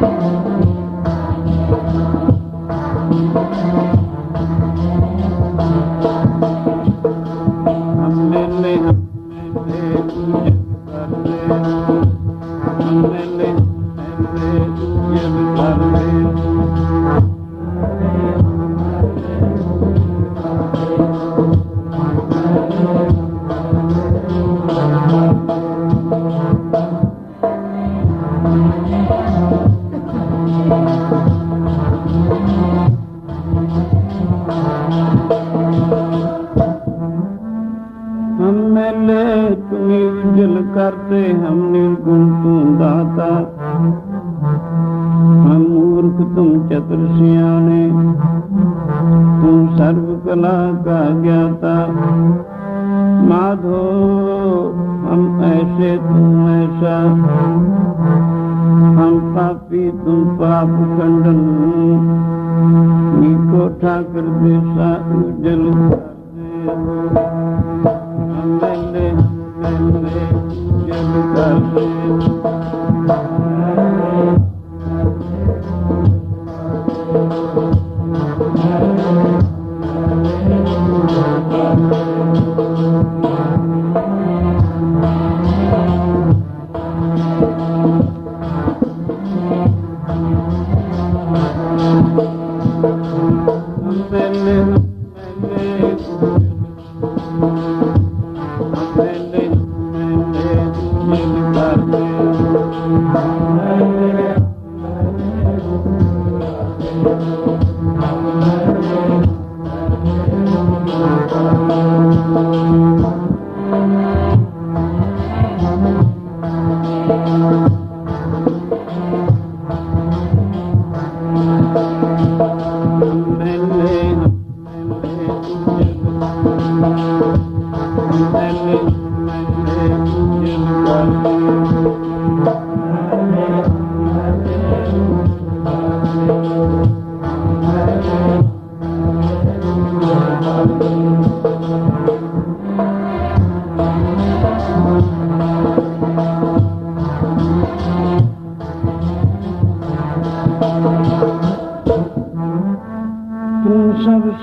Hallelujah. करते हम निर्गुण तुम दाता हम मूर्ख तुम चतुर सियाने तुम सर्व कला का ज्ञाता माधो हम ऐसे तुम ऐसा हम पापी तुम पाप खंडन नीको ठाकर देसा उजल कर दे Amen.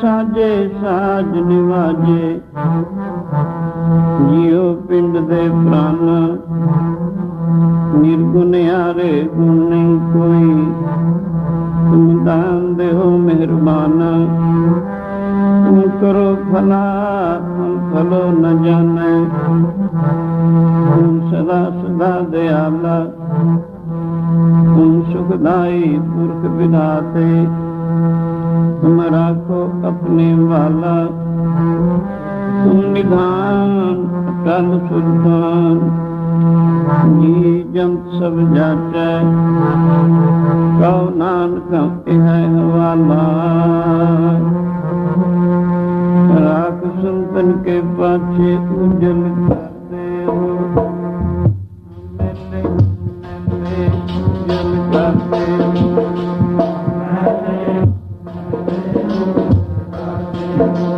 ਸਾਜੇ ਸਾਜ ਨਿਵਾਜੇ। ਜਿਉ ਪਿੰਡ ਦੇ ਪ੍ਰਾਨ ਕਰੋ ਭਲਾ ਹਮ ਭਲੋ ਨ ਜਾਣੈ। ਹਮ ਸਦਾ ਸਦਾ ਦਿਆਲਾ, ਹਮ ਸੁਖਦਾਈ ਪੁਰਖ ਵਿਦਾਤੇ। ਤੁਮ ਰਾਖੋ ਆਪਣੇ ਵਾਲਾ ਤੁਮ ਨਿਧਾਨ ਅਟਲ ਸੁਲਤਾਨ ਜੀ ਜਮ ਸਭ ਜਾਟੈ ਕਉ ਨਾਨਕ ਇਹ राख संतन के पाछे उजल करते हो मैंने मैंने जल करते हो